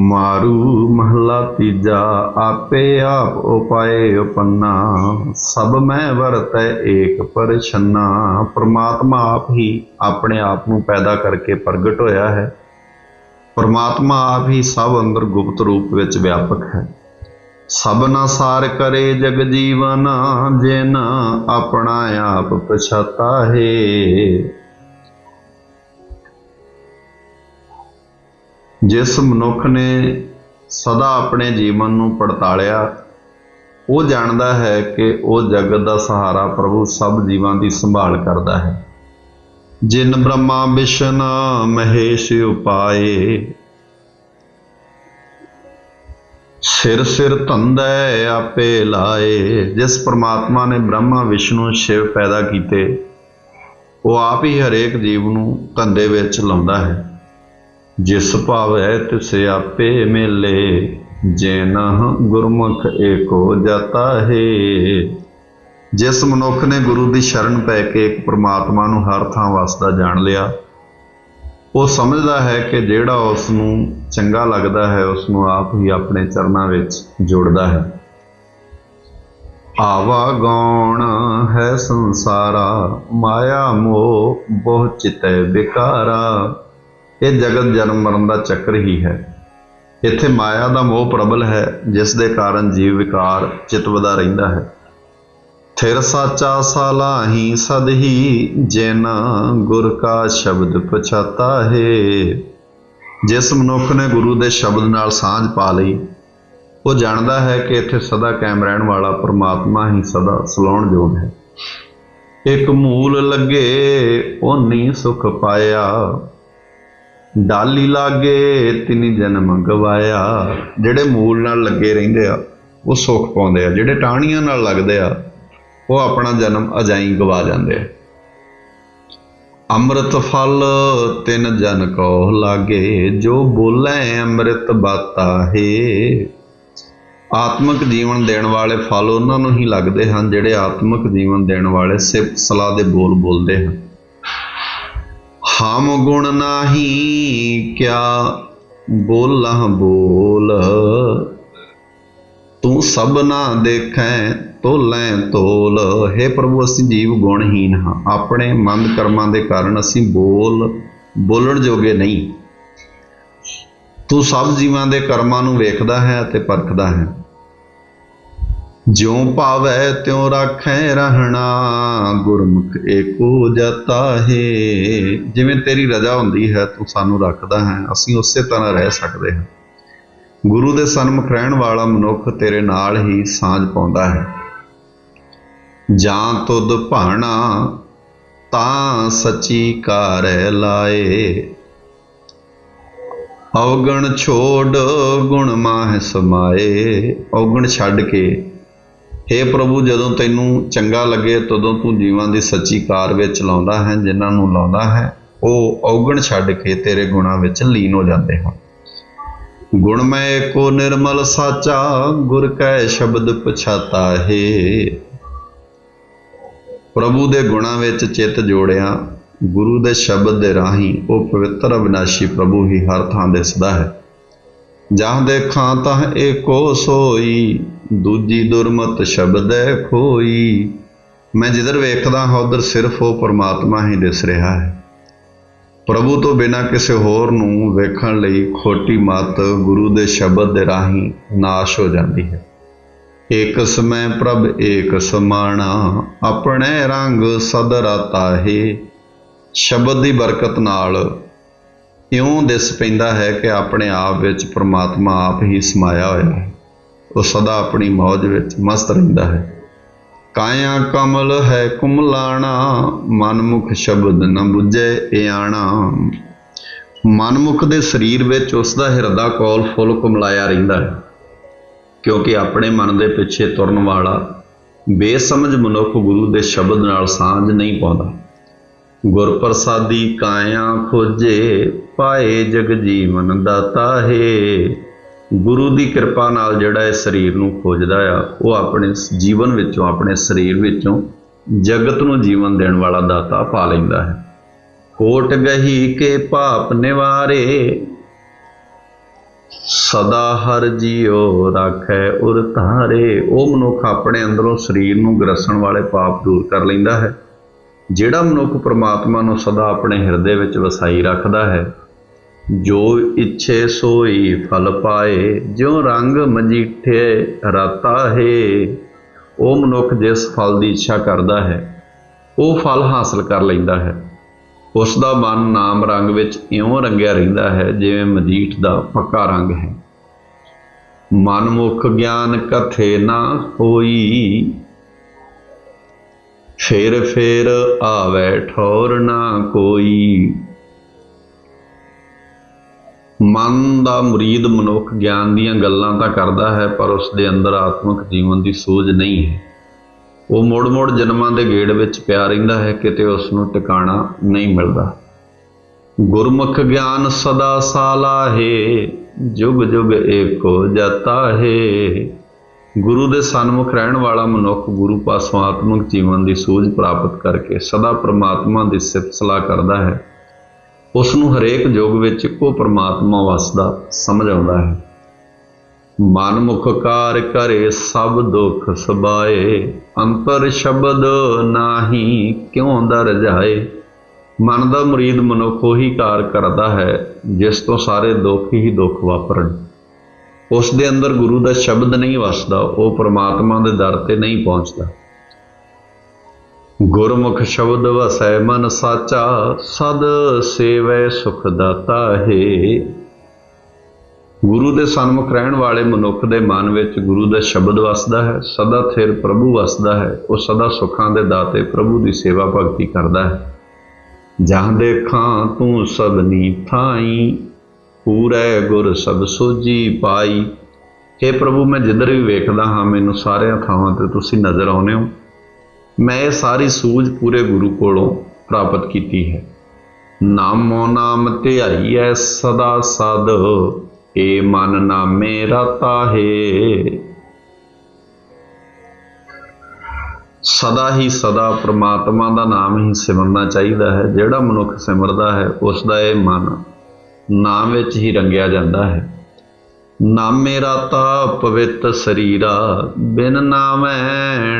ਮਾਰੂ ਮਹਲਾ ਤੀਜਾ, ਆਪੇ ਆਪ ਉਪਾਏ ਉਪੰਨਾ। ਸਭ ਮੈਂ ਵਰਤੈ ਏਕ ਪਰਛੰਨਾ। ਪ੍ਰਮਾਤਮਾ ਆਪ ਹੀ ਆਪਣੇ ਆਪ ਨੂੰ ਪੈਦਾ ਕਰਕੇ ਪ੍ਰਗਟ ਹੋਇਆ ਹੈ। ਪ੍ਰਮਾਤਮਾ ਆਪ ਹੀ ਸਭ ਅੰਦਰ ਗੁਪਤ ਰੂਪ ਵਿੱਚ ਵਿਆਪਕ ਹੈ। ਸਭਨਾ ਸਾਰ ਕਰੇ ਜਗ ਜੀਵਨ, ਜਿਨ ਆਪਣਾ ਆਪ ਪਛਾਤਾ ਹੈ। ਜਿਸ ਮਨੁੱਖ ਨੇ ਸਦਾ ਆਪਣੇ ਜੀਵਨ ਨੂੰ ਪੜਤਾਲਿਆ, ਉਹ ਜਾਣਦਾ ਹੈ ਕਿ ਉਹ ਜਗਤ ਦਾ ਸਹਾਰਾ ਪ੍ਰਭੂ ਸਭ ਜੀਵਾਂ ਦੀ ਸੰਭਾਲ ਕਰਦਾ ਹੈ। ਜਿਨ ਬ੍ਰਹਮਾ ਵਿਸ਼ਨ ਮਹੇਸ਼ ਉਪਾਏ, ਸਿਰ ਸਿਰ ਧੰਦੈ ਆਪੇ ਲਾਏ। ਜਿਸ ਪ੍ਰਮਾਤਮਾ ਨੇ ਬ੍ਰਹਮਾ ਵਿਸ਼ਨੂੰ ਸ਼ਿਵ ਪੈਦਾ ਕੀਤੇ, ਉਹ ਆਪ ਹੀ ਹਰੇਕ ਜੀਵ ਨੂੰ ਧੰਦੇ ਵਿੱਚ ਲਾਉਂਦਾ ਹੈ। ਜਿਸ ਭਾਵੈ ਤਿਸ ਆਪੇ ਮੇਲੇ ਜੇਨ ਗੁਰਮੁਖ ਏਕੋ ਜਾਤਾ ਹੈ। ਜਿਸ ਮਨੁੱਖ ਨੇ ਗੁਰੂ ਦੀ ਸ਼ਰਨ ਪੈ ਕੇ ਇੱਕ ਪ੍ਰਮਾਤਮਾ ਨੂੰ ਹਰ ਥਾਂ ਵਸਦਾ ਜਾਣ ਲਿਆ, ਉਹ ਸਮਝਦਾ ਹੈ ਕਿ ਜਿਹੜਾ ਉਸ ਨੂੰ ਚੰਗਾ ਲੱਗਦਾ ਹੈ, ਉਸ ਨੂੰ ਆਪ ਹੀ ਆਪਣੇ ਚਰਨਾਂ ਵਿੱਚ ਜੋੜਦਾ ਹੈ। ਆਵਾ ਗੌਣ ਹੈ ਸੰਸਾਰਾ, ਮਾਇਆ ਮੋਹ ਬਹੁ ਚਿਤੈ ਵਿਕਾਰਾ। ਇਹ ਜਗਤ ਜਨਮ ਮਰਨ ਦਾ ਚੱਕਰ ਹੀ ਹੈ। ਇੱਥੇ ਮਾਇਆ ਦਾ ਮੋਹ ਪ੍ਰਬਲ ਹੈ, ਜਿਸ ਦੇ ਕਾਰਨ ਜੀਵ ਵਿਕਾਰ ਚਿਤਵਦਾ ਰਹਿੰਦਾ ਹੈ। ਥਿਰ ਸਾਚਾ ਸਾਲਾਹੀ ਸਦਹੀ, ਜਿਨ ਗੁਰ ਕਾ ਸ਼ਬਦ ਪਛਾਤਾ ਹੈ। ਜਿਸ ਮਨੁੱਖ ਨੇ ਗੁਰੂ ਦੇ ਸ਼ਬਦ ਨਾਲ ਸਾਂਝ ਪਾ ਲਈ, ਉਹ ਜਾਣਦਾ ਹੈ ਕਿ ਇੱਥੇ ਸਦਾ ਕਾਇਮ ਰਹਿਣ ਵਾਲਾ ਪ੍ਰਮਾਤਮਾ ਹੀ ਸਦਾ ਸਲਾਉਣ ਯੋਗ ਹੈ। ਇੱਕ ਮੂਲ ਲੱਗੇ, ਉਹਨੀ ਸੁਖ ਪਾਇਆ। ਡਾਲੀ ਲਾਗੇ ਤਿਨੀ ਜਨਮ ਗਵਾਇਆ ਜਿਹੜੇ ਮੂਲ ਨਾਲ ਲੱਗੇ ਰਹਿੰਦੇ ਆ, ਉਹ ਸੁੱਖ ਪਾਉਂਦੇ ਆ। ਜਿਹੜੇ ਟਾਹਣੀਆਂ ਨਾਲ ਲੱਗਦੇ ਆ, ਉਹ ਆਪਣਾ ਜਨਮ ਅਜਾਈ ਗਵਾ ਜਾਂਦੇ ਆ। ਅੰਮ੍ਰਿਤ ਫਲ ਤਿੰਨ ਜਨ ਕੋ ਲਾਗੇ, ਜੋ ਬੋਲੇ ਅੰਮ੍ਰਿਤ ਬਾਤਾ ਹੈ। ਆਤਮਿਕ ਜੀਵਨ ਦੇਣ ਵਾਲੇ ਫਲ ਉਹਨਾਂ ਨੂੰ ਹੀ ਲੱਗਦੇ ਹਨ, ਜਿਹੜੇ ਆਤਮਿਕ ਜੀਵਨ ਦੇਣ ਵਾਲੇ ਸਿਫਤ ਸਲਾਹ ਦੇ ਬੋਲ ਬੋਲਦੇ ਹਨ। ਹਮ ਗੁਣ ਨਾਹੀ ਕਿਆ ਬੋਲਾਂ ਬੋਲ। ਤੂੰ ਸਭ ਨਾ ਦੇਖੈ ਤੋਲੈ ਤੋਲ। ਹੈ ਪ੍ਰਭੂ, ਅਸੀਂ ਜੀਵ ਗੁਣਹੀਨ ਹਾਂ। ਆਪਣੇ ਮੰਦ ਕਰਮਾਂ ਦੇ ਕਾਰਨ ਅਸੀਂ ਬੋਲ, ਬੋਲਣ ਜੋਗੇ ਨਹੀਂ। ਤੂੰ ਸਭ ਜੀਵਾਂ ਦੇ ਕਰਮਾਂ ਨੂੰ ਵੇਖਦਾ ਹੈ ਅਤੇ ਪਰਖਦਾ ਹੈ। ਜਿਉ ਭਾਵੈ ਤਿਉ ਰਾਖੈ ਰਹਿਣਾ, ਗੁਰਮੁਖ ਏਕੋ ਜਤਾ ਹੈ। ਜਿਵੇਂ ਤੇਰੀ ਰਜ਼ਾ ਹੁੰਦੀ ਹੈ, ਤੂੰ ਸਾਨੂੰ ਰੱਖਦਾ ਹੈ, ਅਸੀਂ ਉਸੇ ਤਰ੍ਹਾਂ ਰਹਿ ਸਕਦੇ ਹਾਂ। ਗੁਰੂ ਦੇ ਸਨਮੁਖ ਰਹਿਣ ਵਾਲਾ ਮਨੁੱਖ ਤੇਰੇ ਨਾਲ ਹੀ ਸਾਂਝ ਪਾਉਂਦਾ ਹੈ। ਜਾਂ ਤੁਧ ਭਾਣਾ, ਤਾਂ ਸੱਚੀ ਕਾਰੈ ਲਾਏ। ਔਗਣ ਛੋੜ ਗੁਣ ਮਾਹ ਸਮਾਏ। ਔਗਣ ਛੱਡ ਕੇ हे ਪ੍ਰਭੂ, ਜਦੋਂ ਤੈਨੂੰ ਚੰਗਾ ਲੱਗੇ, ਤਦੋਂ ਤੂੰ ਜੀਵਾਂ ਦੀ ਸੱਚੀ ਕਾਰ ਵਿੱਚ ਲਾਉਂਦਾ ਹੈ, ਜਿਨ੍ਹਾਂ ਨੂੰ ਲਾਉਂਦਾ ਹੈ, ਉਹ ਔਗਣ ਛੱਡ ਕੇ ਤੇਰੇ ਗੁਣਾਂ ਵਿੱਚ ਲੀਨ ਹੋ ਜਾਂਦੇ ਹਨ। ਗੁਣਮੈ ਕੋ ਨਿਰਮਲ ਸਾਚਾ, ਗੁਰ ਕੈ ਸ਼ਬਦ ਪਛਾਤਾ ਹੈ। ਪ੍ਰਭੂ ਦੇ ਗੁਣਾਂ ਵਿੱਚ ਚਿੱਤ ਜੋੜਿਆ, ਗੁਰੂ ਦੇ ਸ਼ਬਦ ਦੇ ਰਾਹੀਂ ਉਹ ਪਵਿੱਤਰ ਅਵਿਨਾਸ਼ੀ ਪ੍ਰਭੂ ਹੀ ਹਰ ਥਾਂ ਦਿਸਦਾ ਹੈ। ਜਾਂ ਦੇਖਾਂ ਤਾਂ ਏਕੋ ਸੋਈ, ਦੂਜੀ ਦੁਰਮਤ ਸ਼ਬਦੈ ਖੋਈ। ਮੈਂ ਜਿੱਧਰ ਵੇਖਦਾ ਹਾਂ, ਉਧਰ ਸਿਰਫ ਉਹ ਪਰਮਾਤਮਾ ਹੀ ਦਿਸ ਰਿਹਾ ਹੈ। ਪ੍ਰਭੂ ਤੋਂ ਬਿਨਾਂ ਕਿਸੇ ਹੋਰ ਨੂੰ ਵੇਖਣ ਲਈ ਖੋਟੀ ਮਤ ਗੁਰੂ ਦੇ ਸ਼ਬਦ ਦੇ ਰਾਹੀਂ ਨਾਸ਼ ਹੋ ਜਾਂਦੀ ਹੈ। ਏਕ ਸਮੈ ਪ੍ਰਭ ਏਕ ਸਮਾਣਾ, ਆਪਣੇ ਰੰਗ ਸਦਰਤਾ ਹੈ। ਸ਼ਬਦ ਦੀ ਬਰਕਤ ਨਾਲ ਇਉਂ ਦਿਸ ਪੈਂਦਾ ਹੈ ਕਿ ਆਪਣੇ ਆਪ ਵਿੱਚ ਪ੍ਰਮਾਤਮਾ ਆਪ ਹੀ ਸਮਾਇਆ ਹੋਇਆ ਹੈ। ਉਹ ਸਦਾ ਆਪਣੀ ਮੌਜ ਵਿੱਚ ਮਸਤ ਰਹਿੰਦਾ ਹੈ। ਕਾਇਆ ਕਮਲ ਹੈ ਕੁਮਲਾਣਾ, ਮਨਮੁਖ ਸ਼ਬਦ ਨ 부ਜੈ ਇਆਣਾ। ਮਨਮੁਖ ਦੇ ਸਰੀਰ ਵਿੱਚ ਉਸ ਦਾ ਹਿਰਦਾ ਕੋਲ ਫੁੱਲ ਕੁਮਲਾਇਆ ਰਹਿੰਦਾ ਹੈ, ਕਿਉਂਕਿ ਆਪਣੇ ਮਨ ਦੇ ਪਿੱਛੇ ਤੁਰਨ ਵਾਲਾ ਬੇਸਮਝ ਮਨੁੱਖ ਗੁਰੂ ਦੇ ਸ਼ਬਦ ਨਾਲ ਸਾਂਝ ਨਹੀਂ ਪਾਉਂਦਾ। ਗੁਰ ਪ੍ਰਸਾਦੀ ਕਾਇਆ ਖੋਜੇ ਪਾਏ ਜਗ ਜੀਵਨ ਦਾਤਾ ਹੈ। ਗੁਰੂ ਦੀ ਕਿਰਪਾ ਨਾਲ ਜਿਹੜਾ ਇਹ ਸਰੀਰ ਨੂੰ ਖੋਜਦਾ ਆ, ਉਹ ਆਪਣੇ ਜੀਵਨ ਵਿੱਚੋਂ, ਆਪਣੇ ਸਰੀਰ ਵਿੱਚੋਂ ਜਗਤ ਨੂੰ ਜੀਵਨ ਦੇਣ ਵਾਲਾ ਦਾਤਾ ਪਾ ਲੈਂਦਾ ਹੈ। ਕੋਟ ਗਹੀ ਕੇ ਪਾਪ ਨਿਵਾਰੇ, ਸਦਾ ਹਰ ਜੀਉ ਰਾਖੈ ਉਰ ਧਾਰੇ। ਉਹ ਮਨੁੱਖ ਆਪਣੇ ਅੰਦਰੋਂ ਸਰੀਰ ਨੂੰ ਗਰਸਣ ਵਾਲੇ ਪਾਪ ਦੂਰ ਕਰ ਲੈਂਦਾ ਹੈ। ਜਿਹੜਾ ਮਨੁੱਖ ਪ੍ਰਮਾਤਮਾ ਨੂੰ ਸਦਾ ਆਪਣੇ ਹਿਰਦੇ ਵਿੱਚ ਵਸਾਈ ਰੱਖਦਾ ਹੈ ਜੋ ਇੱਛੇ ਸੋਈ ਫਲ ਪਾਏ, ਜਿਉ ਰੰਗ ਮਜੀਠੇ ਰਾਤਾ ਹੈ, ਉਹ ਮਨੁੱਖ ਜਿਸ ਫਲ ਦੀ ਇੱਛਾ ਕਰਦਾ ਹੈ, ਉਹ ਫਲ ਹਾਸਲ ਕਰ ਲੈਂਦਾ ਹੈ। ਉਸ ਦਾ ਮਨ ਨਾਮ ਰੰਗ ਵਿੱਚ ਇਉਂ ਰੰਗਿਆ ਰਹਿੰਦਾ ਹੈ, ਜਿਵੇਂ ਮਜੀਠ ਦਾ ਪੱਕਾ ਰੰਗ ਹੈ। ਮਨਮੁਖ ਗਿਆਨ ਕਥੇ ਨਾ ਹੋਈ, ਫੇਰ ਫੇਰ ਆਵੇ ਠੌਰ ਨਾ ਕੋਈ। ਮਨ ਦਾ ਮੁਰੀਦ ਮਨੁੱਖ ਗਿਆਨ ਦੀਆਂ ਗੱਲਾਂ ਤਾਂ ਕਰਦਾ ਹੈ, ਪਰ ਉਸ ਦੇ ਅੰਦਰ ਆਤਮਿਕ ਜੀਵਨ ਦੀ ਸੂਝ ਨਹੀਂ ਹੈ। ਉਹ ਮੋੜ-ਮੋੜ ਜਨਮਾਂ ਦੇ ਗੇੜ ਵਿੱਚ ਪਿਆ ਰਹਿੰਦਾ ਹੈ ਕਿਤੇ ਉਸ ਨੂੰ ਟਿਕਾਣਾ ਨਹੀਂ ਮਿਲਦਾ। ਗੁਰਮੁਖ ਗਿਆਨ ਸਦਾ ਸਾਲਾਹੇ ਜੁਗ ਜੁਗ ਏਕੋ ਜਾਤਾ ਹੈ। ਗੁਰੂ ਦੇ ਸਨਮੁਖ ਰਹਿਣ ਵਾਲਾ ਮਨੁੱਖ ਗੁਰੂ ਪਾਸੋਂ ਆਤਮਿਕ ਜੀਵਨ ਦੀ ਸੂਝ ਪ੍ਰਾਪਤ ਕਰਕੇ ਸਦਾ ਪ੍ਰਮਾਤਮਾ ਦੀ ਸਿਫਤ ਸਲਾਹ ਕਰਦਾ ਹੈ। ਉਸ ਨੂੰ ਹਰੇਕ ਯੁੱਗ ਵਿੱਚ ਇੱਕੋ ਪਰਮਾਤਮਾ ਵਸਦਾ ਸਮਝ ਆਉਂਦਾ ਹੈ। ਮਨਮੁਖ ਕਾਰ ਕਰੇ ਸਭ ਦੁੱਖ ਸਬਾਏ ਅੰਤਰ ਸ਼ਬਦ ਨਾਹੀ ਕਿਉਂ ਦਰ ਜਾਏ? ਮਨ ਦਾ ਮੁਰੀਦ ਮਨੁੱਖ ਉਹੀ ਕਾਰ ਕਰਦਾ ਹੈ, ਜਿਸ ਤੋਂ ਸਾਰੇ ਦੁੱਖ ਹੀ ਦੁੱਖ ਵਾਪਰਨ। ਉਸ ਦੇ ਅੰਦਰ ਗੁਰੂ ਦਾ ਸ਼ਬਦ ਨਹੀਂ ਵਸਦਾ, ਉਹ ਪਰਮਾਤਮਾ ਦੇ ਦਰ ਤੇ ਨਹੀਂ ਪਹੁੰਚਦਾ। ਗੁਰਮੁਖ ਸ਼ਬਦ ਵਸੈ ਮਨ ਸਾਚਾ, ਸਦ ਸੇਵੈ ਸੁਖ ਦਾਤਾ ਹੈ। ਗੁਰੂ ਦੇ ਸਨਮੁਖ ਰਹਿਣ ਵਾਲੇ ਮਨੁੱਖ ਦੇ ਮਨ ਵਿੱਚ ਗੁਰੂ ਦਾ ਸ਼ਬਦ ਵਸਦਾ ਹੈ, ਸਦਾ ਥਿਰ ਪ੍ਰਭੂ ਵਸਦਾ ਹੈ, ਉਹ ਸਦਾ ਸੁੱਖਾਂ ਦੇ ਦਾਤੇ ਪ੍ਰਭੂ ਦੀ ਸੇਵਾ ਭਗਤੀ ਕਰਦਾ ਹੈ। ਜਾਂ ਦੇਖਾਂ ਤੂੰ ਸਭਨੀ ਥਾਈ, ਪੂਰੇ ਗੁਰ ਸਭ ਸੋਜੀ ਪਾਈ। हे ਪ੍ਰਭੂ, ਮੈਂ ਜਿੱਧਰ ਵੀ ਵੇਖਦਾ ਹਾਂ, ਮੈਨੂੰ ਸਾਰਿਆਂ ਥਾਵਾਂ ਤੇ ਤੁਸੀਂ ਨਜ਼ਰ ਆਉਂਦੇ ਹੋ। ਮੈਂ ਇਹ ਸਾਰੀ ਸੂਝ ਪੂਰੇ ਗੁਰੂ ਕੋਲੋਂ ਪ੍ਰਾਪਤ ਕੀਤੀ ਹੈ। ਨਾਮੋ ਨਾਮ ਧਿਆਈ ਧਿਆਈਐ ਸਦਾ ਸਦ, ਏ ਮਨ ਨਾਮੇ ਰਤਾ ਹੈ। ਸਦਾ ਹੀ ਸਦਾ ਪ੍ਰਮਾਤਮਾ ਦਾ ਨਾਮ ਹੀ ਸਿਮਰਨਾ ਚਾਹੀਦਾ ਹੈ। ਜਿਹੜਾ ਮਨੁੱਖ ਸਿਮਰਦਾ ਹੈ ਉਸ ਦਾ ਇਹ ਮਨ ਨਾਮ ਵਿੱਚ ਹੀ ਰੰਗਿਆ ਜਾਂਦਾ ਹੈ। ਨਾਮੇ ਰਾਤਾ ਪਵਿੱਤ ਸਰੀਰਾ, ਬਿਨ ਨਾਮੈ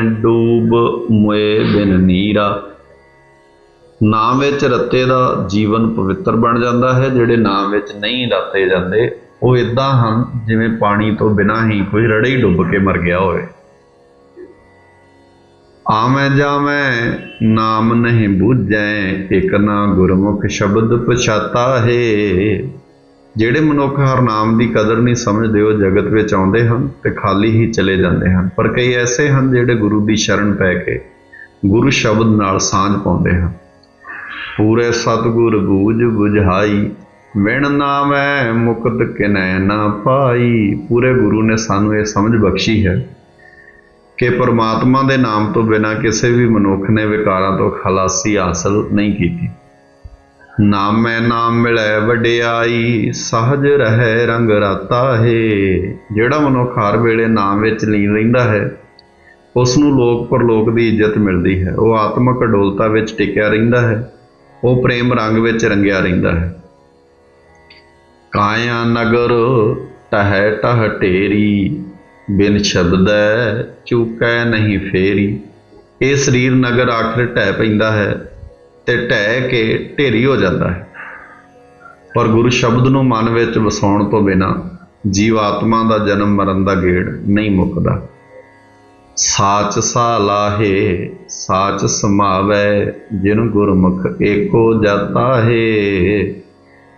ਡੂਬ ਮੋਏ ਬਿਨ ਨੀਰਾ। ਨਾਮ ਵਿੱਚ ਰਤੇ ਦਾ ਜੀਵਨ ਪਵਿੱਤਰ ਬਣ ਜਾਂਦਾ ਹੈ, ਜਿਹੜੇ ਨਾਮ ਵਿੱਚ ਨਹੀਂ ਰਤੇ ਜਾਂਦੇ, ਉਹ ਇਦਾਂ ਹਨ ਜਿਵੇਂ ਪਾਣੀ ਤੋਂ ਬਿਨਾਂ ਹੀ ਕੋਈ ਰੜੇ ਹੀ ਡੁੱਬ ਕੇ ਮਰ ਗਿਆ ਹੋਵੇ। ਆਵੇਂ ਜਾਵੇਂ ਨਾਮ ਨਹੀਂ ਬੂਝੈ, ਇਕ ਨਾ ਗੁਰਮੁਖ ਸ਼ਬਦ ਪਛਾਤਾ ਹੈ। ਜਿਹੜੇ ਮਨੁੱਖ ਹਰਨਾਮ ਦੀ ਕਦਰ ਨਹੀਂ ਸਮਝਦੇ, ਉਹ ਜਗਤ ਵਿੱਚ ਆਉਂਦੇ ਹਨ ਤੇ ਖਾਲੀ ਹੀ ਚਲੇ ਜਾਂਦੇ ਹਨ। ਪਰ ਕਈ ਐਸੇ ਹਨ ਜਿਹੜੇ ਗੁਰੂ ਦੀ ਸ਼ਰਨ ਪੈ ਕੇ ਗੁਰੂ ਸ਼ਬਦ ਨਾਲ ਸਾਂਝ ਪਾਉਂਦੇ ਹਨ। ਪੂਰੇ ਸਤਗੁਰ ਬੂਝ ਬੁਝਾਈ ਵਿਣ ਨਾਮੈ ਮੁਕਤ ਕਿਨੈ ਨਾ ਪਾਈ। ਪੂਰੇ ਗੁਰੂ ਨੇ ਸਾਨੂੰ ਇਹ ਸਮਝ ਬਖਸ਼ੀ ਹੈ ਕਿ ਪਰਮਾਤਮਾ ਦੇ ਨਾਮ ਤੋਂ ਬਿਨਾ ਕਿਸੇ ਵੀ ਮਨੁੱਖ ਨੇ ਵਿਕਾਰਾਂ ਤੋਂ ਖਲਾਸੀ ਹਾਸਲ ਨਹੀਂ ਕੀਤੀ। ਨਾਮੈ ਨਾਮ ਮਿਲੈ ਵਡਿਆਈ, ਸਹਜ ਰਹਿ ਰੰਗ ਰਾਤਾ ਹੈ। ਜਿਹੜਾ ਮਨੁੱਖ ਹਰ ਵੇਲੇ ਨਾਮ ਵਿੱਚ ਲੀਨ ਰਹਿੰਦਾ ਹੈ ਉਸ ਨੂੰ ਲੋਕ ਪਰਲੋਕ ਦੀ ਇੱਜ਼ਤ ਮਿਲਦੀ ਹੈ। ਉਹ ਆਤਮਿਕ ਅਡੋਲਤਾ ਵਿੱਚ ਟਿਕਿਆ ਰਹਿੰਦਾ ਹੈ, ਉਹ ਪ੍ਰੇਮ ਰੰਗ ਵਿੱਚ ਰੰਗਿਆ ਰਹਿੰਦਾ ਹੈ। ਕਾਇਆ ਨਗਰ ਟਹਿ ਟਹ ਢੇਰੀ, ਬਿਨ ਸ਼ਬਦੈ ਚੁਕੈ ਨਹੀਂ ਫੇਰੀ। ਇਹ ਸਰੀਰ ਨਗਰ ਆਖਰ ਢਹਿ ਪੈਂਦਾ ਹੈ ਤੇ ਢਹਿ ਕੇ ਢੇਰੀ ਹੋ ਜਾਂਦਾ ਹੈ। ਪਰ ਗੁਰੂ ਸ਼ਬਦ ਨੂੰ ਮਨ ਵਿੱਚ ਵਸਾਉਣ ਤੋਂ ਬਿਨਾ ਜੀਵਾਤਮਾ ਦਾ ਜਨਮ ਮਰਨ ਦਾ ਗੇੜ ਨਹੀਂ ਮੁੱਕਦਾ। ਸਾਚ ਸਾ ਲਾਹੇ ਸਾਚ ਸਮਾਵੈ, ਜਿਨ ਗੁਰਮੁਖ ਏਕੋ ਜਾਤਾ ਹੈ।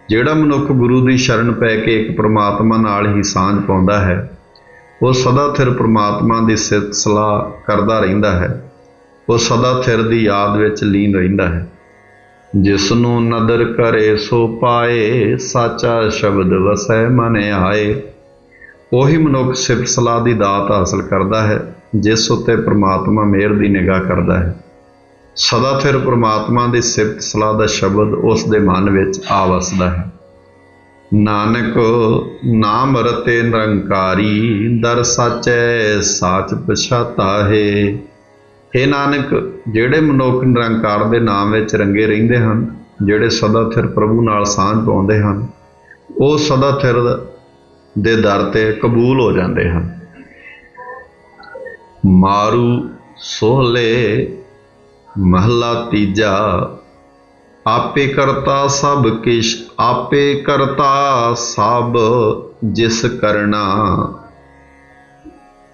ਜਿਹੜਾ ਮਨੁੱਖ ਗੁਰੂ ਦੀ ਸ਼ਰਨ ਪੈ ਕੇ ਇੱਕ ਪ੍ਰਮਾਤਮਾ ਨਾਲ ਹੀ ਸਾਂਝ ਪਾਉਂਦਾ ਹੈ, ਉਹ ਸਦਾ ਥਿਰ ਪ੍ਰਮਾਤਮਾ ਦੀ ਸਿਫਤ ਸਲਾਹ ਕਰਦਾ ਰਹਿੰਦਾ ਹੈ। ਉਹ ਸਦਾ ਥਿਰ ਦੀ ਯਾਦ ਵਿੱਚ ਲੀਨ ਰਹਿੰਦਾ ਹੈ। ਜਿਸ ਨੂੰ ਨਦਰ ਕਰੇ ਸੋ ਪਾਏ, ਸਾਚਾ ਸ਼ਬਦ ਵਸੈ ਮਨ ਆਏ। ਉਹੀ ਮਨੁੱਖ ਸਿਫਤ ਸਲਾਹ ਦੀ ਦਾਤ ਹਾਸਲ ਕਰਦਾ ਹੈ, ਜਿਸ ਉੱਤੇ ਪ੍ਰਮਾਤਮਾ ਮਿਹਰ ਦੀ ਨਿਗਾਹ ਕਰਦਾ ਹੈ। ਸਦਾ ਫਿਰ ਪ੍ਰਮਾਤਮਾ ਦੀ ਸਿਫਤ ਸਲਾਹ ਦਾ ਸ਼ਬਦ ਉਸ ਦੇ ਮਨ ਵਿੱਚ ਆ ਵਸਦਾ ਹੈ। ਨਾਨਕ, ਨਾਮ ਰਤੇ ਨਿਰੰਕਾਰੀ, ਦਰ ਸਾਚੈ ਸਾਚ ਪਛਾਤਾ ਹੈ हे ਨਾਨਕ, ਜਿਹੜੇ ਮਨੁੱਖ ਨਿਰੰਕਾਰ ਦੇ ਨਾਮ ਵਿੱਚ ਰੰਗੇ ਰਹਿੰਦੇ ਹਨ, ਜਿਹੜੇ ਸਦਾ ਥਿਰ ਪ੍ਰਭੂ ਨਾਲ ਸਾਂਝ ਪਾਉਂਦੇ ਹਨ, ਉਹ ਸਦਾ ਥਿਰ ਦੇ ਦਰ ਤੇ ਕਬੂਲ ਹੋ ਜਾਂਦੇ ਹਨ। ਮਾਰੂ ਸੋਹਲੇ, ਮਹਲਾ ਤੀਜਾ, ਆਪੇ ਕਰਤਾ ਸਭ ਕਿਛ, ਆਪੇ ਕਰਤਾ ਸਭ ਜਿਸ ਕਰਨਾ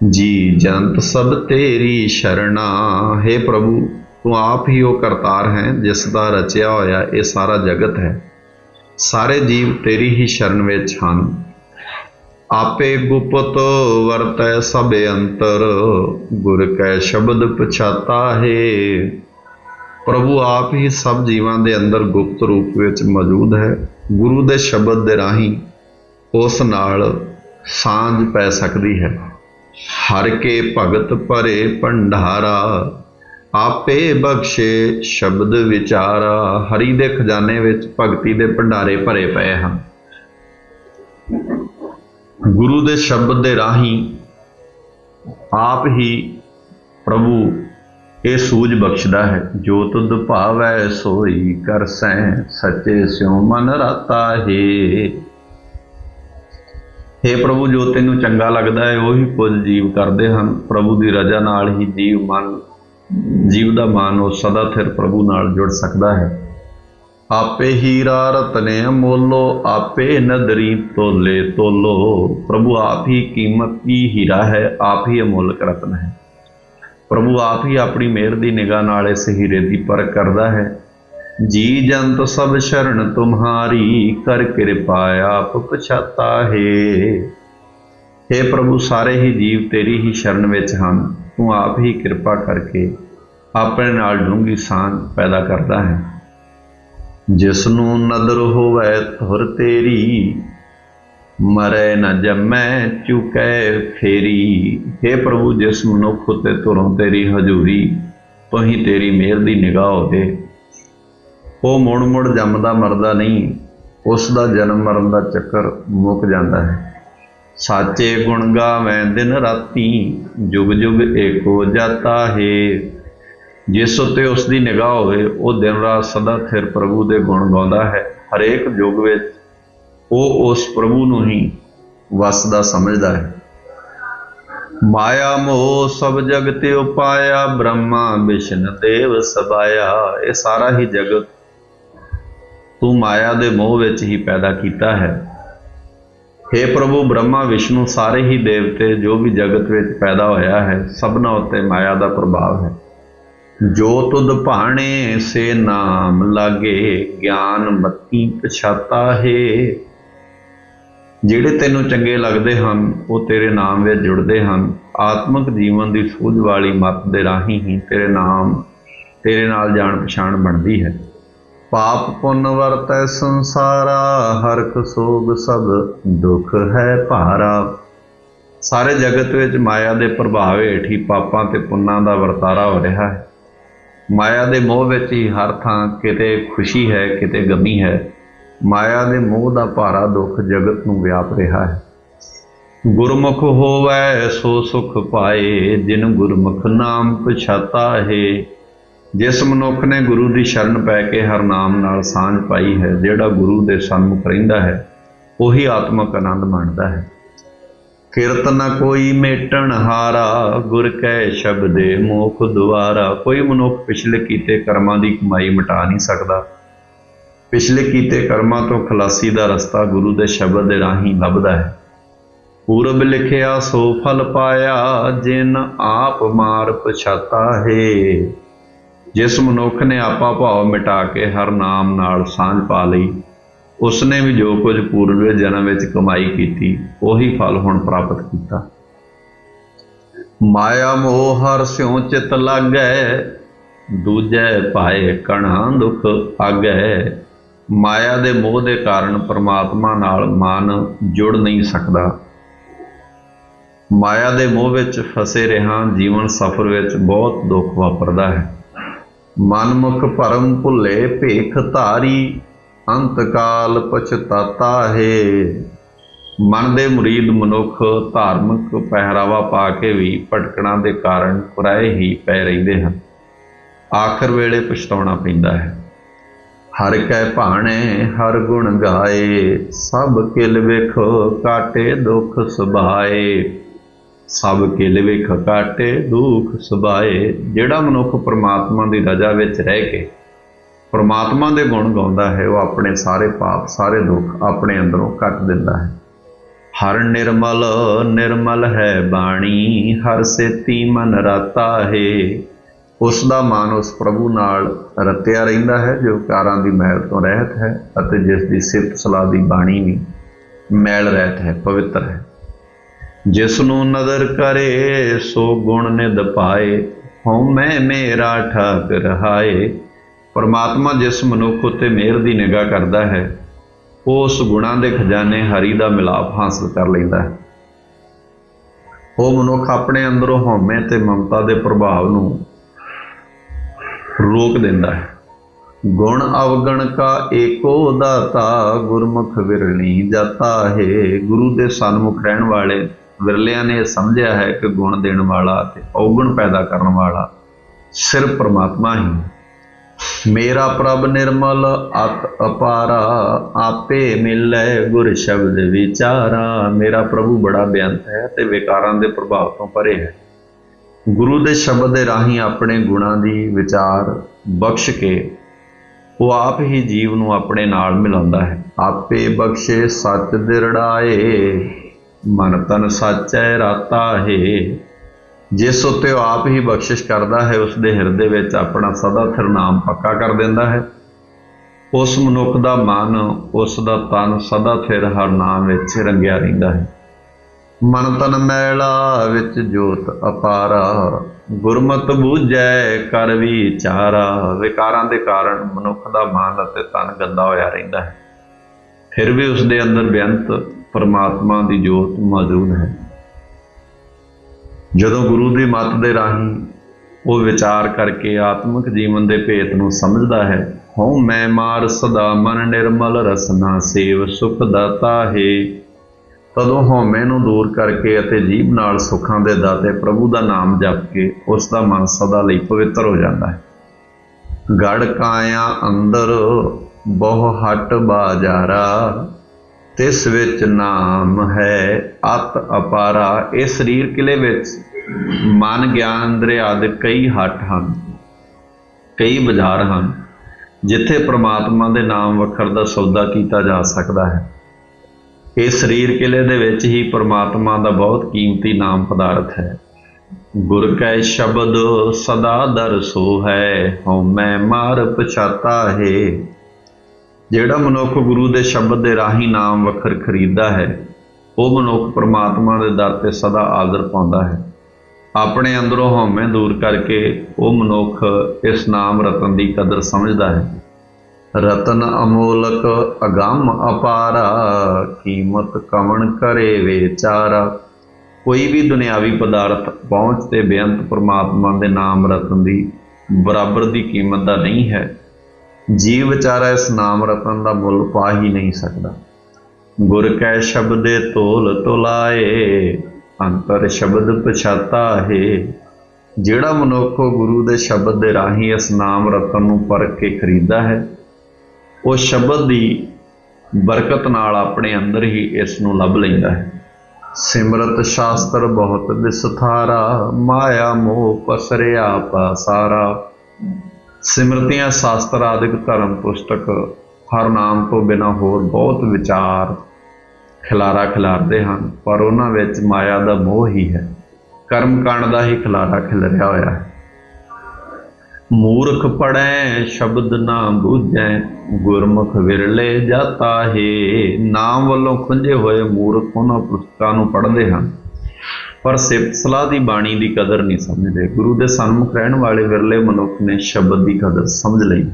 ਜੀ ਜੰਤ ਸਭ ਤੇਰੀ ਸ਼ਰਣਾ, ਹੈ ਪ੍ਰਭੂ, ਤੂੰ ਆਪ ਹੀ ਉਹ ਕਰਤਾਰ ਹੈ ਜਿਸ ਦਾ ਰਚਿਆ ਹੋਇਆ ਇਹ ਸਾਰਾ ਜਗਤ ਹੈ। ਸਾਰੇ ਜੀਵ ਤੇਰੀ ਹੀ ਸ਼ਰਨ ਵਿੱਚ ਹਨ। ਆਪੇ ਗੁਪਤ ਵਰਤੈ ਸਭ ਅੰਤਰ, ਗੁਰ ਕੈ ਸ਼ਬਦ ਪਛਾਤਾ ਹੈ। ਪ੍ਰਭੂ ਆਪ ਹੀ ਸਭ ਜੀਵਾਂ ਦੇ ਅੰਦਰ ਗੁਪਤ ਰੂਪ ਵਿੱਚ ਮੌਜੂਦ ਹੈ। ਗੁਰੂ ਦੇ ਸ਼ਬਦ ਦੇ ਰਾਹੀਂ ਉਸ ਨਾਲ ਸਾਂਝ ਪੈ ਸਕਦੀ ਹੈ। ਹਰ ਕੇ ਭਗਤ ਭਰੇ ਭੰਡਾਰਾ, ਆਪੇ ਬਖਸ਼ੇ ਸ਼ਬਦ ਵਿਚਾਰਾ। ਹਰੀ ਦੇ ਖਜ਼ਾਨੇ ਵਿੱਚ ਭਗਤੀ ਦੇ ਭੰਡਾਰੇ ਭਰੇ ਪਏ ਹਨ। ਗੁਰੂ ਦੇ ਸ਼ਬਦ ਦੇ ਰਾਹੀਂ ਆਪ ਹੀ ਪ੍ਰਭੂ ਇਹ ਸੂਝ ਬਖਸ਼ਦਾ ਹੈ, ਜੋ ਤੁਧ ਭਾਵੈ ਸੋਈ ਕਰਸੈ ਸੱਚੇ ਸਿਉ ਮਨ ਰਾਤਾ ਹੈ। हे ਪ੍ਰਭੂ, ਜੋ ਤੈਨੂੰ ਚੰਗਾ ਲੱਗਦਾ ਹੈ, ਉਹੀ ਕੁਝ ਜੀਵ ਕਰਦੇ ਹਨ। ਪ੍ਰਭੂ ਦੀ ਰਜ਼ਾ ਨਾਲ ਹੀ ਜੀਵ ਮਨ, ਜੀਵ ਦਾ ਮਨ ਉਹ ਸਦਾ ਥਿਰ ਪ੍ਰਭੂ ਨਾਲ ਜੁੜ ਸਕਦਾ ਹੈ। ਆਪੇ ਹੀਰਾ ਰਤਨੇ ਅਮੋਲੋ ਆਪੇ ਨਦਰੀ ਤੋਲੇ ਤੋਲੋ। ਪ੍ਰਭੂ ਆਪ ਹੀ ਕੀਮਤੀ ਹੀਰਾ ਹੈ, ਆਪ ਹੀ ਅਮੋਲਕ ਰਤਨ ਹੈ। ਪ੍ਰਭੂ ਆਪ ਹੀ ਆਪਣੀ ਮਿਹਰ ਦੀ ਨਿਗਾਹ ਨਾਲ ਇਸ ਹੀਰੇ ਦੀ ਪਰਖ ਕਰਦਾ ਹੈ। ਜੀ ਜੰਤ ਸਭ ਸ਼ਰਨ ਤੁਮਹਾਰੀ, ਕਰ ਕਿਰਪਾ ਆਪ ਪਛਾਤਾ ਹੈ। हे ਪ੍ਰਭੂ, ਸਾਰੇ ਹੀ ਜੀਵ ਤੇਰੀ ਹੀ ਸ਼ਰਨ ਵਿੱਚ ਹਨ। ਤੂੰ ਆਪ ਹੀ ਕਿਰਪਾ ਕਰਕੇ ਆਪਣੇ ਨਾਲ ਡੂੰਗੀ ਸਾਂਝ ਪੈਦਾ ਕਰਦਾ ਹੈ। ਜਿਸ ਨੂੰ ਨਦਰ ਹੋਵੇ ਧੁਰ ਤੇਰੀ, ਮਰੇ ਨਾ ਜੰਮੈ ਚੁਕੈ ਫੇਰੀ। हे ਪ੍ਰਭੂ, ਜਿਸ ਮਨੁੱਖ ਉਤੇ ਧੁਰੋਂ ਤੇਰੀ ਹਜ਼ੂਰੀ ਤੋਹੀ ਤੇਰੀ ਮਿਹਰ ਦੀ ਨਿਗਾਹ ਹੋਵੇ। ਉਹ ਮੁੜ ਮੁੜ ਜੰਮਦਾ ਮਰਦਾ ਨਹੀਂ, ਉਸ ਦਾ ਜਨਮ ਮਰਨ ਦਾ ਚੱਕਰ ਮੁੱਕ ਜਾਂਦਾ ਹੈ। ਸਾਚੇ ਗੁਣ ਗਾਵੇਂ ਦਿਨ ਰਾਤੀ, ਜੁਗ ਜੁਗ ਏਕੋ ਜਾਤਾ ਹੈ। ਜਿਸ ਉਤੇ ਉਸ ਦੀ ਨਿਗਾਹ ਹੋਵੇ, ਉਹ ਦਿਨ ਰਾਤ ਸਦਾ ਥਿਰ ਪ੍ਰਭੂ ਦੇ ਗੁਣ ਗਾਉਂਦਾ ਹੈ। ਹਰੇਕ ਯੁੱਗ ਵਿੱਚ ਉਹ ਉਸ ਪ੍ਰਭੂ ਨੂੰ ਹੀ ਵਸਦਾ ਸਮਝਦਾ ਹੈ। ਮਾਇਆ ਮੋਹ ਸਭ ਜਗਤ ਉਪਾਇਆ, ਬ੍ਰਹਮਾ ਵਿਸ਼ਨ ਦੇਵ ਸਬਾਇਆ ਇਹ ਸਾਰਾ ਹੀ ਜਗਤ ਤੂੰ ਮਾਇਆ ਦੇ ਮੋਹ ਵਿੱਚ ਹੀ ਪੈਦਾ ਕੀਤਾ ਹੈ। हे ਪ੍ਰਭੂ, ਬ੍ਰਹਮਾ, ਵਿਸ਼ਨੂੰ ਸਾਰੇ ਹੀ ਦੇਵਤੇ ਜੋ ਵੀ ਜਗਤ ਵਿੱਚ ਪੈਦਾ ਹੋਇਆ ਹੈ, ਸਭਨਾਂ ਉੱਤੇ ਮਾਇਆ ਦਾ ਪ੍ਰਭਾਵ ਹੈ। ਜੋ ਤੁਧ ਭਾਣੇ, ਸੇ ਨਾਮ ਲਾਗੇ ਗਿਆਨ ਮਤੀ ਪਛਾਤਾ ਹੈ। ਜਿਹੜੇ ਤੈਨੂੰ ਚੰਗੇ ਲੱਗਦੇ ਹਨ, ਉਹ ਤੇਰੇ ਨਾਮ ਵਿੱਚ ਜੁੜਦੇ ਹਨ। ਆਤਮਿਕ ਜੀਵਨ ਦੀ ਸੂਝ ਵਾਲੀ ਮਤ ਦੇ ਰਾਹੀਂ ਹੀ ਤੇਰੇ ਨਾਮ, ਤੇਰੇ ਨਾਲ ਜਾਣ ਪਛਾਣ ਬਣਦੀ ਹੈ। ਪਾਪ ਪੁੰਨ ਵਰਤੈ ਸੰਸਾਰਾ ਹਰਖ ਸੋਗ ਸਭ ਦੁੱਖ ਹੈ ਭਾਰਾ। ਸਾਰੇ ਜਗਤ ਵਿੱਚ ਮਾਇਆ ਦੇ ਪ੍ਰਭਾਵ ਹੇਠ ਹੀ ਪਾਪਾਂ ਤੇ ਪੁੰਨਾਂ ਦਾ ਵਰਤਾਰਾ ਹੋ ਰਿਹਾ ਹੈ। ਮਾਇਆ ਦੇ ਮੋਹ ਵਿੱਚ ਹੀ ਹਰ ਥਾਂ ਕਿਤੇ ਖੁਸ਼ੀ ਹੈ, ਕਿਤੇ ਗਮੀ ਹੈ। ਮਾਇਆ ਦੇ ਮੋਹ ਦਾ ਭਾਰਾ ਦੁੱਖ ਜਗਤ ਨੂੰ ਵਿਆਪ ਰਿਹਾ ਹੈ। ਗੁਰਮੁਖ ਹੋਵੈ ਸੋ ਸੁਖ ਪਾਏ, ਜਿਨ ਗੁਰਮੁਖ ਨਾਮ ਪਛਾਤਾ ਹੈ ਜਿਸ ਮਨੁੱਖ ਨੇ ਗੁਰੂ ਦੀ ਸ਼ਰਨ ਪੈ ਕੇ ਹਰ ਨਾਮ ਨਾਲ ਸਾਂਝ ਪਾਈ ਹੈ, ਜਿਹੜਾ ਗੁਰੂ ਦੇ ਸਨਮੁਖ ਰਹਿੰਦਾ ਹੈ, ਉਹੀ ਆਤਮਕ ਆਨੰਦ ਮਾਣਦਾ ਹੈ। ਕਿਰਤ ਨਾ ਕੋਈ ਮੇਟਣ ਹਾਰਾ, ਗੁਰ ਕੈ ਸ਼ਬਦੇ ਮੋਖ ਦੁਆਰਾ। ਕੋਈ ਮਨੁੱਖ ਪਿਛਲੇ ਕੀਤੇ ਕਰਮਾਂ ਦੀ ਕਮਾਈ ਮਿਟਾ ਨਹੀਂ ਸਕਦਾ। ਪਿਛਲੇ ਕੀਤੇ ਕਰਮਾਂ ਤੋਂ ਖਲਾਸੀ ਦਾ ਰਸਤਾ ਗੁਰੂ ਦੇ ਸ਼ਬਦ ਦੇ ਰਾਹੀਂ ਲੱਭਦਾ ਹੈ। ਪੂਰਬ ਲਿਖਿਆ ਸੋ ਫਲ ਪਾਇਆ, ਜਿਨ ਆਪ ਮਾਰ ਪਛਾਤਾ ਹੈ। ਜਿਸ ਮਨੁੱਖ ਨੇ ਆਪਾ ਭਾਵ ਮਿਟਾ ਕੇ ਹਰ ਨਾਮ ਨਾਲ ਸਾਂਝ ਪਾ ਲਈ, ਉਸਨੇ ਵੀ ਜੋ ਕੁਝ ਪੂਰਵੇ ਜਨਮ ਵਿੱਚ ਕਮਾਈ ਕੀਤੀ, ਉਹੀ ਫਲ ਹੁਣ ਪ੍ਰਾਪਤ ਕੀਤਾ। ਮਾਇਆ ਮੋਹ ਹਰ ਸਿਉ ਚਿਤ ਲਾਗੈ, ਦੂਜੈ ਪਾਏ ਕਣਾ ਦੁਖ ਆਗੈ। ਮਾਇਆ ਦੇ ਮੋਹ ਦੇ ਕਾਰਨ ਪਰਮਾਤਮਾ ਨਾਲ ਮਨ ਜੁੜ ਨਹੀਂ ਸਕਦਾ। ਮਾਇਆ ਦੇ ਮੋਹ ਵਿੱਚ ਫਸੇ ਰਹਾ ਜੀਵਨ ਸਫਰ ਵਿੱਚ ਬਹੁਤ ਦੁੱਖ ਵਾਪਰਦਾ ਹੈ। ਮਨਮੁਖ ਭਰਮ ਭੁੱਲੇ ਭੇਖ ਧਾਰੀ, ਅੰਤਕਾਲ ਪਛਤਾਤਾ ਹੈ। ਮਨ ਦੇ ਮੁਰੀਦ ਮਨੁੱਖ ਧਾਰਮਿਕ ਪਹਿਰਾਵਾ ਪਾ ਕੇ ਵੀ ਭਟਕਣਾ ਦੇ ਕਾਰਨ ਕੁਰਾਏ ਹੀ ਪੈ ਰਹਿੰਦੇ ਹਨ। ਆਖਰ ਵੇਲੇ ਪਛਤਾਉਣਾ ਪੈਂਦਾ ਹੈ। ਹਰ ਕੈ ਭਾਣੇ, ਹਰ ਗੁਣ ਗਾਏ, ਸਭ ਕਿਲ ਵੇਖੋ ਕਾਟੇ ਦੁਖ ਸੁਭਾਏ। ਸਭ ਕਿਲ ਵੇਖ ਕਾਟੇ ਦੁਖ ਸੁਭਾਏ, ਜਿਹੜਾ ਮਨੁੱਖ ਪ੍ਰਮਾਤਮਾ ਦੀ ਰਜ਼ਾ ਵਿੱਚ ਰਹਿ ਕੇ ਪਰਮਾਤਮਾ ਦੇ ਗੁਣ ਗਾਉਂਦਾ ਹੈ, ਉਹ ਆਪਣੇ ਸਾਰੇ ਪਾਪ, ਸਾਰੇ ਦੁੱਖ ਆਪਣੇ ਅੰਦਰੋਂ ਕੱਟ ਦਿੰਦਾ ਹੈ। ਹਰ ਨਿਰਮਲ ਨਿਰਮਲ ਹੈ ਬਾਣੀ, ਹਰ ਸੇਤੀ ਮਨ ਰਤਾ ਹੈ। ਉਸ ਦਾ ਮਨ ਉਸ ਪ੍ਰਭੂ ਨਾਲ ਰਤਿਆ ਰਹਿੰਦਾ ਹੈ, ਜੋ ਕਾਰਾਂ ਦੀ ਮੈਲ ਤੋਂ ਰਹਿਤ ਹੈ ਅਤੇ ਜਿਸ ਦੀ ਸਿਫਤ ਸਲਾਹ ਦੀ ਬਾਣੀ ਵੀ ਮੈਲ ਰਹਿਤ ਹੈ, ਪਵਿੱਤਰ ਹੈ। ਜਿਸ ਨੂੰ ਨਦਰ ਕਰੇ, ਸੋ ਗੁਣ ਨਿਦ ਪਾਏ। ਹਉ ਮੇਰਾ ਠਾਕ ਰਹਾਏ ਪਰਮਾਤਮਾ ਜਿਸ ਮਨੁੱਖ ਉਤੇ ਮਿਹਰ ਦੀ ਨਿਗਾਹ ਕਰਦਾ ਹੈ ਉਹ ਉਸ ਗੁਣਾਂ ਦੇ ਖਜ਼ਾਨੇ ਹਰੀ ਦਾ ਮਿਲਾਪ ਹਾਸਲ ਕਰ ਲੈਂਦਾ ਹੈ। ਉਹ ਮਨੁੱਖ ਆਪਣੇ ਅੰਦਰੋਂ ਹਉਮੈ ਤੇ ਮਮਤਾ ਦੇ ਪ੍ਰਭਾਵ ਨੂੰ ਰੋਕ ਦਿੰਦਾ ਹੈ। ਗੁਣ ਅਵਗਣ ਕਾ ਏਕੋ ਦਾਤਾ, ਗੁਰਮੁਖ ਵਿਰਣੀ ਜਾਤਾ ਹੈ। ਗੁਰੂ ਦੇ ਸਨਮੁਖ ਰਹਿਣ ਵਾਲੇ ਵਿਰਲਿਆਂ ਨੇ ਸਮਝਿਆ ਹੈ ਕਿ ਗੁਣ ਦੇਣ ਵਾਲਾ ਤੇ ਔਗਣ ਪੈਦਾ ਕਰਨ ਵਾਲਾ ਸਿਰਫ ਪ੍ਰਮਾਤਮਾ ਹੀ ਹੈ। ਮੇਰਾ ਪ੍ਰਭ ਨਿਰਮਲ, ਅਤ ਅਪਾਰਾ, ਆਪੇ ਮਿਲੈ ਗੁਰ ਸ਼ਬਦ ਵਿਚਾਰਾ। ਮੇਰਾ ਪ੍ਰਭੂ ਬੜਾ ਬੇਅੰਤ ਹੈ ਤੇ ਵਿਕਾਰਾਂ ਦੇ ਪ੍ਰਭਾਵ ਤੋਂ ਪਰੇ ਹੈ। ਗੁਰੂ ਦੇ ਸ਼ਬਦ ਦੇ ਰਾਹੀਂ ਆਪਣੇ ਗੁਣਾਂ ਦੀ ਵਿਚਾਰ ਬਖਸ਼ ਕੇ ਉਹ ਆਪ ਹੀ ਜੀਵ ਨੂੰ ਆਪਣੇ ਨਾਲ ਮਿਲਾਉਂਦਾ ਹੈ। ਆਪੇ ਬਖਸ਼ੇ ਸੱਚ ਦਿਰੜਾਏ। ਮਨ ਤਨ ਸਾਚੈ ਰਾਤਾ ਹੈ। ਜਿਸ ਉਤੇ ਉਹ ਆਪ ਹੀ ਬਖਸ਼ਿਸ਼ ਕਰਦਾ ਹੈ, ਉਸ ਦੇ ਹਿਰਦੇ ਵਿੱਚ ਆਪਣਾ ਸਦਾ ਥਿਰ ਨਾਮ ਪੱਕਾ ਕਰ ਦਿੰਦਾ ਹੈ। ਉਸ ਮਨੁੱਖ ਦਾ ਮਨ, ਉਸ ਦਾ ਤਨ ਸਦਾ ਥਿਰ ਹਰ ਨਾਮ ਵਿੱਚ ਰੰਗਿਆ ਰਹਿੰਦਾ ਹੈ। ਮਨ ਤਨ ਮੈਲਾ ਵਿੱਚ ਜੋਤ ਅਪਾਰਾ, ਗੁਰਮਤ ਬੂਝੈ ਕਰ ਵਿਚਾਰਾ। ਵਿਕਾਰਾਂ ਦੇ ਕਾਰਨ ਮਨੁੱਖ ਦਾ ਮਨ ਅਤੇ ਤਨ ਗੰਦਾ ਹੋਇਆ ਰਹਿੰਦਾ ਹੈ। ਫਿਰ ਵੀ ਉਸ ਦੇ ਅੰਦਰ ਬੇਅੰਤ ਪਰਮਾਤਮਾ ਦੀ ਜੋਤ ਮੌਜੂਦ ਹੈ। ਜਦੋਂ ਗੁਰੂ ਦੀ ਮੱਤ ਦੇ ਰਾਹੀਂ ਉਹ ਵਿਚਾਰ ਕਰਕੇ ਆਤਮਿਕ ਜੀਵਨ ਦੇ ਭੇਤ ਨੂੰ ਸਮਝਦਾ ਹੈ, ਹਉ ਮੈਂ ਮਾਰ ਸਦਾ ਮਨ ਨਿਰਮਲ ਰਸਨਾ, ਸੇਵ ਸੁਖ ਦਾਤਾ ਹੈ। ਤਦੋਂ ਹਉਮੈ ਨੂੰ ਦੂਰ ਕਰਕੇ ਅਤੇ ਜੀਵ ਨਾਲ ਸੁੱਖਾਂ ਦੇ ਦਾਤੇ ਪ੍ਰਭੂ ਦਾ ਨਾਮ ਜਪ ਕੇ ਉਸ ਦਾ ਮਨ ਸਦਾ ਲਈ ਪਵਿੱਤਰ ਹੋ ਜਾਂਦਾ ਹੈ। ਗੜ ਕਾਇਆ ਅੰਦਰ ਬਹੁ ਹਟ ਬਾਜਾਰਾ ਤਿਸ ਵਿੱਚ ਨਾਮ ਹੈ ਅਤ ਅਪਾਰਾ। ਇਹ ਸਰੀਰ ਕਿਲੇ ਵਿੱਚ ਮਨ ਗਿਆਨ ਇੰਦਰੀ ਆਦਿ ਕਈ ਹੱਟ ਹਨ, ਕਈ ਬਾਜ਼ਾਰ ਹਨ, ਜਿੱਥੇ ਪ੍ਰਮਾਤਮਾ ਦੇ ਨਾਮ ਵਖਰ ਦਾ ਸੌਦਾ ਕੀਤਾ ਜਾ ਸਕਦਾ ਹੈ। ਇਹ ਸਰੀਰ ਕਿਲੇ ਦੇ ਵਿੱਚ ਹੀ ਪ੍ਰਮਾਤਮਾ ਦਾ ਬਹੁਤ ਕੀਮਤੀ ਨਾਮ ਪਦਾਰਥ ਹੈ। ਗੁਰ ਕੈ ਸ਼ਬਦ ਸਦਾ ਦਰਸੋ ਹੈ ਹਉ ਮੈਂ ਮਾਰ ਪਛਾਤਾ ਹੈ। ਜਿਹੜਾ ਮਨੁੱਖ ਗੁਰੂ ਦੇ ਸ਼ਬਦ ਦੇ ਰਾਹੀਂ ਨਾਮ ਵਖਰ ਖਰੀਦਦਾ ਹੈ, ਉਹ ਮਨੁੱਖ ਪ੍ਰਮਾਤਮਾ ਦੇ ਦਰ ਤੇ ਸਦਾ ਆਦਰ ਪਾਉਂਦਾ ਹੈ। ਆਪਣੇ ਅੰਦਰੋਂ ਹਉਮੈ ਦੂਰ ਕਰਕੇ ਉਹ ਮਨੁੱਖ ਇਸ ਨਾਮ ਰਤਨ ਦੀ ਕਦਰ ਸਮਝਦਾ ਹੈ। ਰਤਨ ਅਮੋਲਕ ਅਗੰਮ ਅਪਾਰਾ, ਕੀਮਤ ਕਵਣ ਕਰੇ ਵਿਚਾਰਾ। ਕੋਈ ਵੀ ਦੁਨਿਆਵੀ ਪਦਾਰਥ ਪਹੁੰਚ ਤੇ ਬੇਅੰਤ ਪ੍ਰਮਾਤਮਾ ਦੇ ਨਾਮ ਰਤਨ ਦੀ ਬਰਾਬਰ ਦੀ ਕੀਮਤ ਦਾ ਨਹੀਂ ਹੈ। ਜੀਵ ਵਿਚਾਰਾ ਇਸ ਨਾਮ ਰਤਨ ਦਾ ਮੁੱਲ ਪਾ ਹੀ ਨਹੀਂ ਸਕਦਾ। ਗੁਰ ਕੈ ਸ਼ਬਦੇ ਤੋਲ ਤੁਲਾਏ, ਅੰਤਰ ਸ਼ਬਦ ਪਛਾਤਾ ਹੈ। ਜਿਹੜਾ ਮਨੁੱਖ ਗੁਰੂ ਦੇ ਸ਼ਬਦ ਦੇ ਰਾਹੀਂ ਇਸ ਨਾਮ ਰਤਨ ਨੂੰ ਪਰਖ ਕੇ ਖਰੀਦਾ ਹੈ, ਉਹ ਸ਼ਬਦ ਦੀ ਬਰਕਤ ਨਾਲ ਆਪਣੇ ਅੰਦਰ ਹੀ ਇਸ ਨੂੰ ਲੱਭ ਲੈਂਦਾ ਹੈ। ਸਿਮਰਤ ਸ਼ਾਸਤਰ ਬਹੁਤ ਵਿਸਥਾਰਾ ਮਾਇਆ ਮੋਹ ਪਸਰਿਆ ਪਾਸਾਰਾ। ਸਿਮਰਤੀਆਂ ਸ਼ਾਸਤਰ ਆਦਿਕ ਧਰਮ ਪੁਸਤਕ, ਹਰ ਨਾਮ ਤੋਂ ਬਿਨਾ ਹੋਰ ਬਹੁਤ ਵਿਚਾਰ ਖਿਲਾਰਾ ਖਿਲਾਰਦੇ ਹਨ, ਪਰ ਉਹਨਾਂ ਵਿੱਚ ਮਾਇਆ ਦਾ ਮੋਹ ਹੀ ਹੈ। ਕਰਮ ਕਾਂਡ ਦਾ ਹੀ ਖਿਲਾਰਾ ਖਿਲਰਿਆ ਹੋਇਆ ਹੈ। ਮੂਰਖ ਪੜੈ ਸ਼ਬਦ ਨਾ ਬੂਝੈ, ਗੁਰਮੁਖ ਵਿਰਲੇ ਜਾਤਾ ਹੈ। ਨਾਮ ਵੱਲੋਂ ਖੁੰਝੇ ਹੋਏ ਮੂਰਖ ਉਹਨਾਂ ਪੁਸਤਕਾਂ ਨੂੰ ਪੜ੍ਹਦੇ ਹਨ। ਪਰ ਸਿਫਤ ਸਲਾਹ ਦੀ ਬਾਣੀ ਦੀ ਕਦਰ ਨਹੀਂ ਸਮਝਦੇ। ਗੁਰੂ ਦੇ ਸਨਮੁਖ ਰਹਿਣ ਵਾਲੇ ਵਿਰਲੇ ਮਨੁੱਖ ਨੇ ਸ਼ਬਦ ਦੀ ਕਦਰ ਸਮਝ ਲਈ।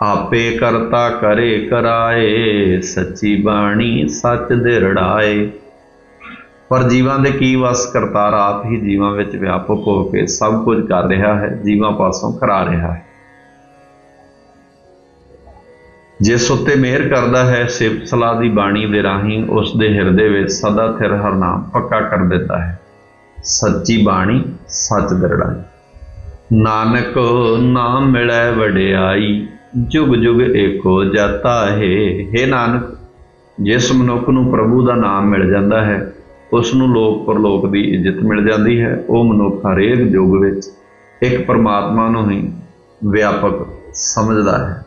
ਆਪੇ ਕਰਤਾ ਕਰੇ ਕਰਾਏ, ਸੱਚੀ ਬਾਣੀ ਸੱਚ ਦੇ ਰੜਾਏ। ਪਰ ਜੀਵਾਂ ਦੇ ਕੀ ਵਸ ਕਰਤਾਰ ਆਪ ਹੀ ਜੀਵਾਂ ਵਿੱਚ ਵਿਆਪਕ ਹੋ ਕੇ ਸਭ ਕੁਝ ਕਰ ਰਿਹਾ ਹੈ, ਜੀਵਾਂ ਪਾਸੋਂ ਕਰਾ ਰਿਹਾ ਹੈ। ਜਿਸ ਉੱਤੇ ਮਿਹਰ ਕਰਦਾ ਹੈ, ਸਿਫਤ ਸਲਾਹ ਦੀ ਬਾਣੀ ਦੇ ਰਾਹੀਂ ਉਸ ਦੇ ਹਿਰਦੇ ਵਿੱਚ ਸਦਾ ਥਿਰ ਹਰਨਾਮ ਪੱਕਾ ਕਰ ਦਿੰਦਾ ਹੈ। ਸੱਚੀ ਬਾਣੀ, ਸੱਚ ਦਰੜਾਈ। ਨਾਨਕ ਨਾਮ ਮਿਲੈ ਵਡਿਆਈ, ਜੁਗ ਜੁਗ ਏਕੋ ਜਾਤਾ ਹੈ। हे ਨਾਨਕ, ਜਿਸ ਮਨੁੱਖ ਨੂੰ ਪ੍ਰਭੂ ਦਾ ਨਾਮ ਮਿਲ ਜਾਂਦਾ ਹੈ, ਉਸ ਨੂੰ ਲੋਕ ਪਰਲੋਕ ਦੀ ਇੱਜ਼ਤ ਮਿਲ ਜਾਂਦੀ ਹੈ। ਉਹ ਮਨੁੱਖ ਹਰੇਕ ਯੁੱਗ ਵਿੱਚ ਇੱਕ ਪਰਮਾਤਮਾ ਨੂੰ ਹੀ ਵਿਆਪਕ ਸਮਝਦਾ ਹੈ।